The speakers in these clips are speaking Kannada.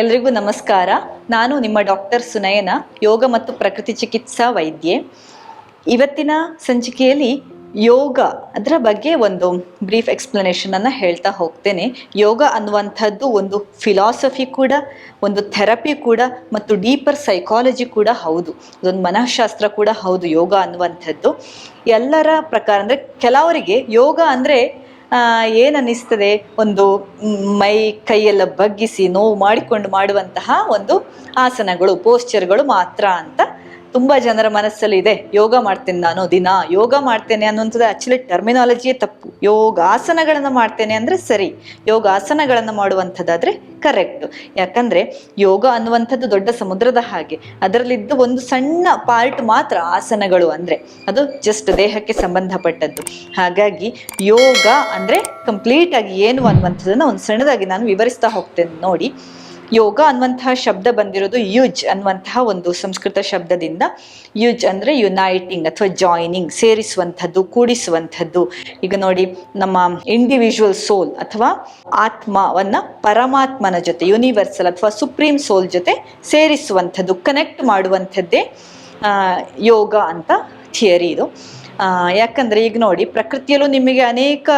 ಎಲ್ರಿಗೂ ನಮಸ್ಕಾರ. ನಾನು ನಿಮ್ಮ ಡಾಕ್ಟರ್ ಸುನಯನ, ಯೋಗ ಮತ್ತು ಪ್ರಕೃತಿ ಚಿಕಿತ್ಸಾ ವೈದ್ಯೆ. ಇವತ್ತಿನ ಸಂಚಿಕೆಯಲ್ಲಿ ಯೋಗ ಅದರ ಬಗ್ಗೆ ಒಂದು ಬ್ರೀಫ್ ಎಕ್ಸ್ಪ್ಲನೇಷನ್ ಅನ್ನ ಹೇಳ್ತಾ ಹೋಗ್ತೇನೆ. ಯೋಗ ಅನ್ನುವಂಥದ್ದು ಒಂದು ಫಿಲಾಸಫಿ ಕೂಡ, ಒಂದು ಥೆರಪಿ ಕೂಡ ಮತ್ತು ಡೀಪರ್ ಸೈಕಾಲಜಿ ಕೂಡ ಹೌದು. ಅದೊಂದು ಮನಃಶಾಸ್ತ್ರ ಕೂಡ ಹೌದು ಯೋಗ ಅನ್ನುವಂಥದ್ದು. ಎಲ್ಲರ ಪ್ರಕಾರ ಅಂದರೆ ಕೆಲವರಿಗೆ ಯೋಗ ಅಂದರೆ ಏನು ಅನ್ನಿಸ್ತದೆ? ಒಂದು ಮೈ ಕೈಯೆಲ್ಲ ಬಗ್ಗಿಸಿ ನೋವು ಮಾಡಿಕೊಂಡು ಮಾಡುವಂತಹ ಒಂದು ಆಸನಗಳು ಪೋಸ್ಚರ್ಗಳು ಮಾತ್ರ ಅಂತ ತುಂಬಾ ಜನರ ಮನಸ್ಸಲ್ಲಿ ಇದೆ, ಯೋಗ ಮಾಡ್ತೇನೆ ನಾನು ದಿನ, ಯೋಗ ಮಾಡ್ತೇನೆ ಅನ್ನುವಂಥದ್ದು ಆಕ್ಚುಲಿ ಟರ್ಮಿನಾಲಜಿಯೇ ತಪ್ಪು. ಯೋಗಾಸನಗಳನ್ನು ಮಾಡ್ತೇನೆ ಅಂದ್ರೆ ಸರಿ, ಯೋಗಾಸನಗಳನ್ನು ಮಾಡುವಂಥದ್ದಾದ್ರೆ ಕರೆಕ್ಟ್ ಯಾಕಂದ್ರೆ ಯೋಗ ಅನ್ನುವಂಥದ್ದು ದೊಡ್ಡ ಸಮುದ್ರದ ಹಾಗೆ, ಅದರಲ್ಲಿದ್ದು ಒಂದು ಸಣ್ಣ ಪಾರ್ಟ್ ಮಾತ್ರ ಆಸನಗಳು ಅಂದ್ರೆ, ಅದು ಜಸ್ಟ್ ದೇಹಕ್ಕೆ ಸಂಬಂಧಪಟ್ಟದ್ದು. ಹಾಗಾಗಿ ಯೋಗ ಅಂದ್ರೆ ಕಂಪ್ಲೀಟ್ ಆಗಿ ಏನು ಅನ್ನುವಂಥದ್ದನ್ನ ಒಂದು ಸಣ್ಣದಾಗಿ ನಾನು ವಿವರಿಸ್ತಾ ಹೋಗ್ತೇನೆ ನೋಡಿ. ಯೋಗ ಅನ್ನುವಂತಹ ಶಬ್ದ ಬಂದಿರೋದು ಯುಜ್ ಅನ್ನುವಂತಹ ಒಂದು ಸಂಸ್ಕೃತ ಶಬ್ದದಿಂದ. ಯುಜ್ ಅಂದರೆ ಯುನೈಟಿಂಗ್ ಅಥವಾ ಜಾಯಿನಿಂಗ್ ಸೇರಿಸುವಂಥದ್ದು, ಕೂಡಿಸುವಂಥದ್ದು. ಈಗ ನೋಡಿ, ನಮ್ಮ ಇಂಡಿವಿಜುವಲ್ ಸೋಲ್ ಅಥವಾ ಆತ್ಮವನ್ನು ಪರಮಾತ್ಮನ ಜೊತೆ ಯೂನಿವರ್ಸಲ್ ಅಥವಾ ಸುಪ್ರೀಂ ಸೋಲ್ ಜೊತೆ ಸೇರಿಸುವಂಥದ್ದು ಕನೆಕ್ಟ್ ಮಾಡುವಂಥದ್ದೇ ಯೋಗ ಅಂತ ಥಿಯರಿ ಇದು. ಯಾಕಂದ್ರೆ ಈಗ ನೋಡಿ, ಪ್ರಕೃತಿಯಲ್ಲೂ ನಿಮಗೆ ಅನೇಕ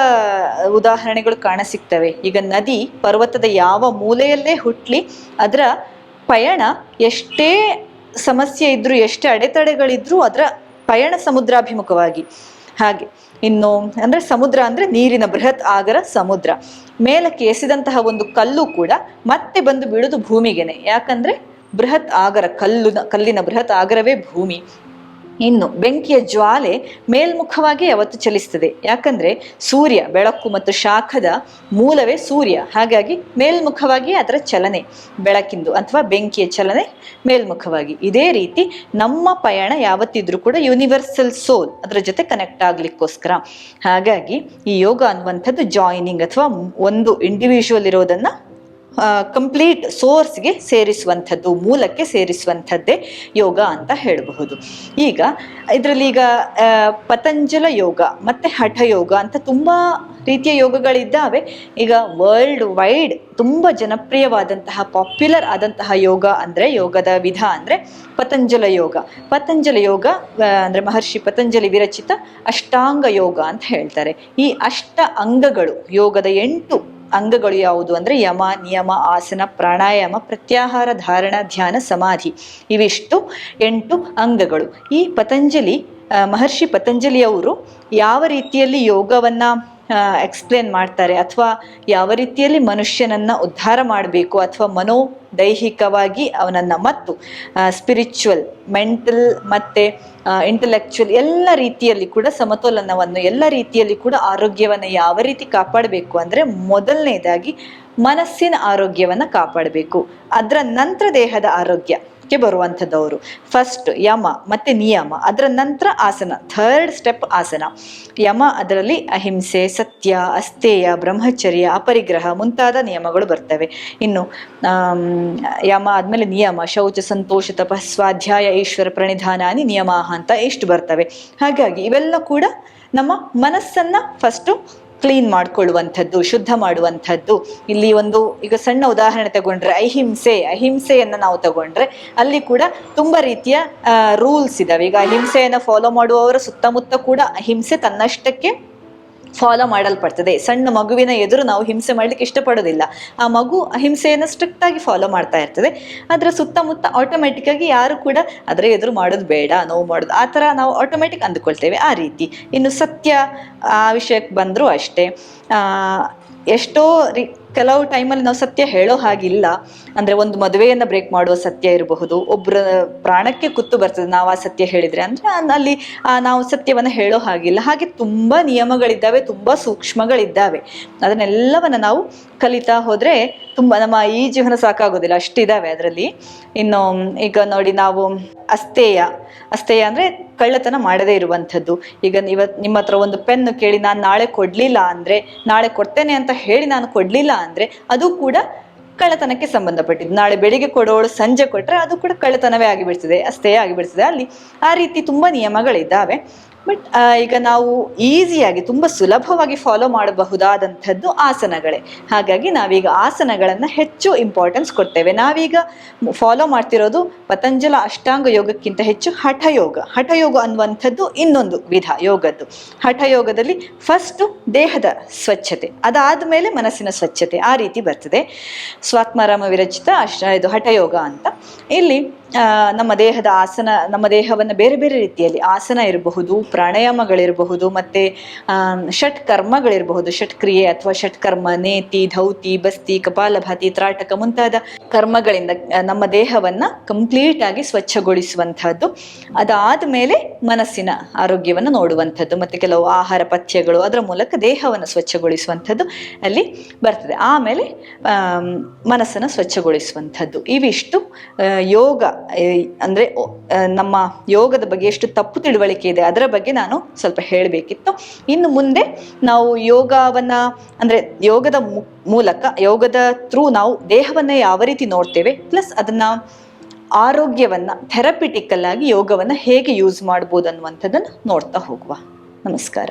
ಉದಾಹರಣೆಗಳು ಕಾಣಸಿಗ್ತವೆ. ಈಗ ನದಿ ಪರ್ವತದ ಯಾವ ಮೂಲೆಯಲ್ಲೇ ಹುಟ್ಲಿ, ಅದರ ಪಯಣ ಎಷ್ಟೇ ಸಮಸ್ಯೆ ಇದ್ರೂ, ಎಷ್ಟೇ ಅಡೆತಡೆಗಳಿದ್ರೂ ಅದರ ಪಯಣ ಸಮುದ್ರಾಭಿಮುಖವಾಗಿ. ಹಾಗೆ, ಇನ್ನು ಅಂದ್ರೆ ಸಮುದ್ರ ಅಂದ್ರೆ ನೀರಿನ ಬೃಹತ್ ಆಗರ ಸಮುದ್ರ. ಮೇಲಕ್ಕೆ ಎಸೆದಂತಹ ಒಂದು ಕಲ್ಲು ಕೂಡ ಮತ್ತೆ ಬಂದು ಬೀಳುದು ಭೂಮಿಗೆನೆ. ಯಾಕಂದ್ರೆ ಬೃಹತ್ ಆಗರ ಕಲ್ಲು ಕಲ್ಲಿನ ಬೃಹತ್ ಆಗರವೇ ಭೂಮಿ. ಇನ್ನು ಬೆಂಕಿಯ ಜ್ವಾಲೆ ಮೇಲ್ಮುಖವಾಗಿ ಯಾವತ್ತು ಚಲಿಸ್ತದೆ? ಯಾಕಂದ್ರೆ ಸೂರ್ಯ, ಬೆಳಕು ಮತ್ತು ಶಾಖದ ಮೂಲವೇ ಸೂರ್ಯ. ಹಾಗಾಗಿ ಮೇಲ್ಮುಖವಾಗಿ ಅದರ ಚಲನೆ, ಬೆಳಕಿಂದು ಅಥವಾ ಬೆಂಕಿಯ ಚಲನೆ ಮೇಲ್ಮುಖವಾಗಿ. ಇದೇ ರೀತಿ ನಮ್ಮ ಪಯಣ ಯಾವತ್ತಿದ್ರೂ ಕೂಡ ಯೂನಿವರ್ಸಲ್ ಸೋಲ್ ಅದರ ಜೊತೆ ಕನೆಕ್ಟ್ ಆಗ್ಲಿಕ್ಕೋಸ್ಕರ. ಹಾಗಾಗಿ ಈ ಯೋಗ ಅನ್ನುವಂಥದ್ದು ಜಾಯಿನಿಂಗ್ ಅಥವಾ ಒಂದು ಇಂಡಿವಿಜುವಲ್ ಇರೋದನ್ನ ಕಂಪ್ಲೀಟ್ ಸೋರ್ಸ್ಗೆ ಸೇರಿಸುವಂಥದ್ದು, ಮೂಲಕ್ಕೆ ಸೇರಿಸುವಂಥದ್ದೇ ಯೋಗ ಅಂತ ಹೇಳಬಹುದು. ಈಗ ಇದರಲ್ಲಿ ಈಗ ಪತಂಜಲ ಯೋಗ, ಮತ್ತು ಹಠ ಯೋಗ ಅಂತ ತುಂಬ ರೀತಿಯ ಯೋಗಗಳಿದ್ದಾವೆ. ಈಗ ವರ್ಲ್ಡ್ ವೈಡ್ ತುಂಬ ಜನಪ್ರಿಯವಾದಂತಹ ಪಾಪ್ಯುಲರ್ ಆದಂತಹ ಯೋಗ ಅಂದರೆ ಯೋಗದ ವಿಧ ಅಂದರೆ ಪತಂಜಲ ಯೋಗ. ಪತಂಜಲ ಯೋಗ ಅಂದರೆ ಮಹರ್ಷಿ ಪತಂಜಲಿ ವಿರಚಿತ ಅಷ್ಟಾಂಗ ಯೋಗ ಅಂತ ಹೇಳ್ತಾರೆ. ಈ ಅಷ್ಟ ಅಂಗಗಳು ಯೋಗದ ಎಂಟು ಅಂಗಗಳು ಯಾವುದು ಅಂದ್ರೆ ಯಮ, ನಿಯಮ, ಆಸನ, ಪ್ರಾಣಾಯಾಮ, ಪ್ರತ್ಯಾಹಾರ, ಧಾರಣ, ಧ್ಯಾನ, ಸಮಾಧಿ. ಇವಿಷ್ಟು ಎಂಟು ಅಂಗಗಳು. ಈ ಪತಂಜಲಿ ಮಹರ್ಷಿ ಪತಂಜಲಿಯವರು ಯಾವ ರೀತಿಯಲ್ಲಿ ಯೋಗವನ್ನ ಎಕ್ಸ್ಪ್ಲೇನ್ ಮಾಡ್ತಾರೆ. ಅಥವಾ ಯಾವ ರೀತಿಯಲ್ಲಿ ಮನುಷ್ಯನನ್ನು ಉದ್ಧಾರ ಮಾಡಬೇಕು, ಅಥವಾ ಮನೋ ದೈಹಿಕವಾಗಿ ಅವನನ್ನು ಮತ್ತು ಸ್ಪಿರಿಚುವಲ್ ಮೆಂಟಲ್ ಮತ್ತು ಇಂಟೆಲೆಕ್ಚುವಲ್ ಎಲ್ಲ ರೀತಿಯಲ್ಲಿ ಕೂಡ ಸಮತೋಲನವನ್ನು, ಎಲ್ಲ ರೀತಿಯಲ್ಲಿ ಕೂಡ ಆರೋಗ್ಯವನ್ನು ಯಾವ ರೀತಿ ಕಾಪಾಡಬೇಕು ಅಂದರೆ ಮೊದಲನೇದಾಗಿ ಮನಸ್ಸಿನ ಆರೋಗ್ಯವನ್ನು ಕಾಪಾಡಬೇಕು. ಅದರ ನಂತರ ದೇಹದ ಆರೋಗ್ಯಕ್ಕೆ ಬರುವಂಥದ್ದವರು. ಫಸ್ಟ್ ಯಮ ಮತ್ತು ನಿಯಮ, ಅದರ ನಂತರ ಆಸನ ಥರ್ಡ್ ಸ್ಟೆಪ್ ಆಸನ. ಯಮ ಅದರಲ್ಲಿ ಅಹಿಂಸೆ, ಸತ್ಯ, ಅಸ್ಥೇಯ, ಬ್ರಹ್ಮಚರ್ಯ, ಅಪರಿಗ್ರಹ ಮುಂತಾದ ನಿಯಮಗಳು ಬರ್ತವೆ. ಇನ್ನು ಯಮ ಆದಮೇಲೆ ನಿಯಮ, ಶೌಚ, ಸಂತೋಷ ತಪ ಸ್ವಾಧ್ಯಾಯ, ಈಶ್ವರ ಪ್ರಣಿಧಾನಾನಿ ನಿಯಮ ಅಂತ ಎಷ್ಟು ಬರ್ತವೆ. ಹಾಗಾಗಿ ಇವೆಲ್ಲ ಕೂಡ ನಮ್ಮ ಮನಸ್ಸನ್ನು ಫಸ್ಟು ಕ್ಲೀನ್ ಮಾಡ್ಕೊಳ್ಳುವಂಥದ್ದು, ಶುದ್ಧ ಮಾಡುವಂಥದ್ದು. ಇಲ್ಲಿ ಒಂದು ಈಗ ಸಣ್ಣ ಉದಾಹರಣೆ ತಗೊಂಡ್ರೆ ಅಹಿಂಸೆ, ಅಹಿಂಸೆಯನ್ನು ನಾವು ತಗೊಂಡ್ರೆ ಅಲ್ಲಿ ಕೂಡ ತುಂಬ ರೀತಿಯ ರೂಲ್ಸ್ ಇದಾವೆ. ಈಗ ಅಹಿಂಸೆಯನ್ನು ಫಾಲೋ ಮಾಡುವವರ ಸುತ್ತಮುತ್ತ ಕೂಡ ಅಹಿಂಸೆ ತನ್ನಷ್ಟಕ್ಕೆ ಫಾಲೋ ಮಾಡಲ್ಪಡ್ತದೆ. ಸಣ್ಣ ಮಗುವಿನ ಎದುರು ನಾವು ಹಿಂಸೆ ಮಾಡ್ಲಿಕ್ಕೆ ಇಷ್ಟಪಡೋದಿಲ್ಲ. ಆ ಮಗು ಹಿಂಸೆಯನ್ನು ಸ್ಟ್ರಿಕ್ಟ್ ಆಗಿ ಫಾಲೋ ಮಾಡ್ತಾ ಇರ್ತದೆ. ಅದರ ಸುತ್ತಮುತ್ತ ಆಟೋಮೆಟಿಕ್ ಆಗಿ ಯಾರು ಕೂಡ ಅದರ ಎದುರು ಮಾಡೋದು ಬೇಡ, ನೋವು ಮಾಡೋದು ಆ ಥರ ನಾವು ಆಟೋಮೆಟಿಕ್ ಅಂದುಕೊಳ್ತೇವೆ ಆ ರೀತಿ. ಇನ್ನು ಸತ್ಯ ಆ ವಿಷಯಕ್ಕೆ ಬಂದರೂ ಅಷ್ಟೇ. ಎಷ್ಟೋ ರೀ ಕೆಲವು ಟೈಮಲ್ಲಿ ನಾವು ಸತ್ಯ ಹೇಳೋ ಹಾಗಿಲ್ಲ. ಅಂದ್ರೆ ಒಂದು ಮದುವೆಯನ್ನು ಬ್ರೇಕ್ ಮಾಡುವ ಸತ್ಯ ಇರಬಹುದು. ಒಬ್ಬರ ಪ್ರಾಣಕ್ಕೆ ಕುತ್ತು ಬರ್ತದೆ. ನಾವು ಆ ಸತ್ಯ ಹೇಳಿದ್ರೆ. ಅಂದ್ರೆ ಅಲ್ಲಿ ನಾವು ಸತ್ಯವನ್ನ ಹೇಳೋ ಹಾಗಿಲ್ಲ. ಹಾಗೆ ತುಂಬಾ ನಿಯಮಗಳಿದ್ದಾವೆ, ತುಂಬಾ ಸೂಕ್ಷ್ಮಗಳಿದ್ದಾವೆ. ಅದನ್ನೆಲ್ಲವನ್ನ ನಾವು ಕಲಿತಾ ಹೋದ್ರೆ ತುಂಬಾ ನಮ್ಮ ಈ ಜೀವನ ಸಾಕಾಗೋದಿಲ್ಲ, ಅಷ್ಟಿದಾವೆ ಅದರಲ್ಲಿ. ಇನ್ನು, ಈಗ ನೋಡಿ ನಾವು ಅಸ್ಥೇಯ ಅಸ್ಥೇಯ ಅಂದರೆ ಕಳ್ಳತನ ಮಾಡದೇ ಇರುವಂಥದ್ದು. ಈಗ ಇವತ್ತು ನಿಮ್ಮ ಹತ್ರ ಒಂದು ಪೆನ್ನು ಕೇಳಿ ನಾನು ನಾಳೆ ಕೊಡಲಿಲ್ಲ ಅಂದರೆ, ನಾಳೆ ಕೊಡ್ತೇನೆ ಅಂತ ಹೇಳಿ ನಾನು ಕೊಡಲಿಲ್ಲ ಅಂದರೆ, ಅದು ಕೂಡ ಕಳ್ಳತನಕ್ಕೆ ಸಂಬಂಧಪಟ್ಟಿದ್ದು. ನಾಳೆ ಬೆಳಿಗ್ಗೆ ಕೊಡೋಳು ಸಂಜೆ ಕೊಟ್ಟರೆ ಅದು ಕೂಡ ಕಳ್ಳತನವೇ ಆಗಿಬಿಡ್ತದೆ, ಅಸ್ಥೇಯ ಆಗಿಬಿಡ್ತದೆ. ಅಲ್ಲಿ ಆ ರೀತಿ ತುಂಬ ನಿಯಮಗಳಿದ್ದಾವೆ. ಬಟ್ ಈಗ ನಾವು ಈಸಿಯಾಗಿ ತುಂಬ ಸುಲಭವಾಗಿ ಫಾಲೋ ಮಾಡಬಹುದಾದಂಥದ್ದು ಆಸನಗಳೇ. ಹಾಗಾಗಿ ನಾವೀಗ ಆಸನಗಳನ್ನು ಹೆಚ್ಚು ಇಂಪಾರ್ಟೆನ್ಸ್ ಕೊಡ್ತೇವೆ. ನಾವೀಗ ಫಾಲೋ ಮಾಡ್ತಿರೋದು ಪತಂಜಲ ಅಷ್ಟಾಂಗ ಯೋಗಕ್ಕಿಂತ ಹೆಚ್ಚು ಹಠಯೋಗ. ಹಠಯೋಗ ಅನ್ನುವಂಥದ್ದು ಇನ್ನೊಂದು ವಿಧ ಯೋಗದ್ದು. ಹಠಯೋಗದಲ್ಲಿ ಫಸ್ಟು ದೇಹದ ಸ್ವಚ್ಛತೆ. ಅದಾದ ಮೇಲೆ ಮನಸ್ಸಿನ ಸ್ವಚ್ಛತೆ ಆ ರೀತಿ ಬರ್ತದೆ. ಸ್ವಾತ್ಮಾರಾಮ ವಿರಚಿತ ಅಷ್ಟ ಇದು ಹಠಯೋಗ ಅಂತ. ಇಲ್ಲಿ ನಮ್ಮ ದೇಹದ ಆಸನ ನಮ್ಮ ದೇಹವನ್ನು ಬೇರೆ ಬೇರೆ ರೀತಿಯಲ್ಲಿ ಆಸನ ಇರಬಹುದು ಪ್ರಾಣಾಯಾಮಗಳಿರಬಹುದು ಮತ್ತು ಷಟ್ ಕರ್ಮಗಳಿರಬಹುದು ಷಟ್ ಕ್ರಿಯೆ ಅಥವಾ ಷಟ್ ಕರ್ಮ ನೇತಿ ಧೌತಿ ಬಸ್ತಿ ಕಪಾಲಭಾತಿ ತ್ರಾಟಕ ಮುಂತಾದ ಕರ್ಮಗಳಿಂದ ನಮ್ಮ ದೇಹವನ್ನು ಕಂಪ್ಲೀಟ್ ಆಗಿ ಸ್ವಚ್ಛಗೊಳಿಸುವಂತಹದ್ದು. ಅದಾದ ಮೇಲೆ ಮನಸ್ಸಿನ ಆರೋಗ್ಯವನ್ನು ನೋಡುವಂಥದ್ದು ಮತ್ತು ಕೆಲವು ಆಹಾರ ಪಥ್ಯಗಳು ಅದರ ಮೂಲಕ ದೇಹವನ್ನು ಸ್ವಚ್ಛಗೊಳಿಸುವಂಥದ್ದು ಅಲ್ಲಿ ಬರ್ತದೆ. ಆಮೇಲೆ ಆಮ್, ಮನಸ್ಸನ್ನು ಸ್ವಚ್ಛಗೊಳಿಸುವಂಥದ್ದು ಇವಿಷ್ಟು ಯೋಗ ಅಂದ್ರೆ ನಮ್ಮ ಯೋಗದ ಬಗ್ಗೆ ಎಷ್ಟು ತಪ್ಪು ತಿಳುವಳಿಕೆ ಇದೆ, ಅದರ ಬಗ್ಗೆ ನಾನು ಸ್ವಲ್ಪ ಹೇಳಬೇಕಿತ್ತು. ಇನ್ನು ಮುಂದೆ ನಾವು ಯೋಗವನ್ನ, ಅಂದ್ರೆ ಯೋಗದ ಮೂಲಕ, ಯೋಗದ ಥ್ರೂ ನಾವು ದೇಹವನ್ನ ಯಾವ ರೀತಿ ನೋಡ್ತೇವೆ, ಪ್ಲಸ್ ಅದನ್ನ ಆರೋಗ್ಯವನ್ನ, ಥೆರಪಿಟಿಕಲ್ ಆಗಿ ಯೋಗವನ್ನ ಹೇಗೆ ಯೂಸ್ ಮಾಡ್ಬೋದು ಅನ್ನುವಂಥದ್ದನ್ನು ನೋಡ್ತಾ ಹೋಗುವ. ನಮಸ್ಕಾರ.